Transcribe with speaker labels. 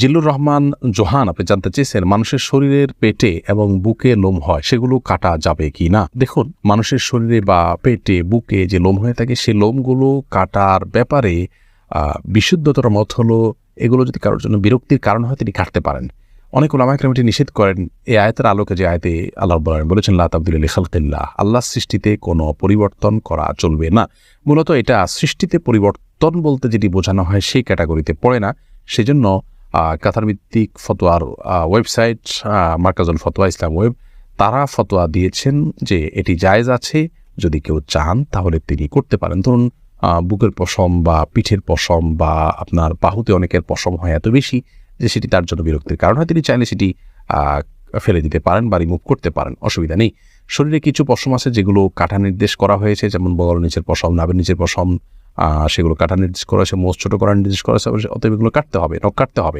Speaker 1: Zillur Rahman Johann, আপনি জানতে চেয়েছেন মানুষের শরীরের পেটে এবং বুকে লোম হয়, সেগুলো কাটা যাবে কি না? দেখুন, মানুষের শরীরে বা পেটে, বুকে যে লোম হয়ে থাকে সেই লোমগুলো কাটার ব্যাপারে বিশুদ্ধতর মত হলো, এগুলো যদি কারোর জন্য বিরক্তির কারণ হয়, তিনি কাটতে পারেন। অনেক ওলামাইকরাম এটি নিষেধ করেন, এই আয়তের আলোকে যে আয়তে আল্লাহ আলামিন বলেছেন, লা তাবদিল আলী আল্লাহ সৃষ্টিতে কোনো পরিবর্তন করা চলবে না। মূলত এটা সৃষ্টিতে পরিবর্তন বলতে যেটি বোঝানো হয়, সেই ক্যাটাগরিতে পড়ে না। সেজন্য কাতার ভিত্তিক ফতোয়ার ওয়েবসাইট মার্কাজুল ফতোয়া, ইসলাম ওয়েব, তারা ফতোয়া দিয়েছেন যে এটি জায়েজ আছে। যদি কেউ চান, তাহলে তিনি করতে পারেন। ধরুন বুকের পশম বা পিঠের পশম বা আপনার বাহুতে অনেকের পশম হয় এত বেশি যে সেটি তার জন্য বিরক্তির কারণ হয়। তিনি চাইলে সেটি ফেলে দিতে পারেন বা রিমুভ করতে পারেন। অসুবিধা নেই। শরীরে কিছু পশম আছে যেগুলো কাটা নির্দেশ করা হয়েছে। যেমন বগল নিচের পশম, নাভের নিচের পশম সেগুলো কাটা নির্দেশ করা হয়েছে মোচ ছোটো করার নির্দেশ করা হয়েছে, অতএব এগুলো কাটতে হবে, নখ কাটতে হবে।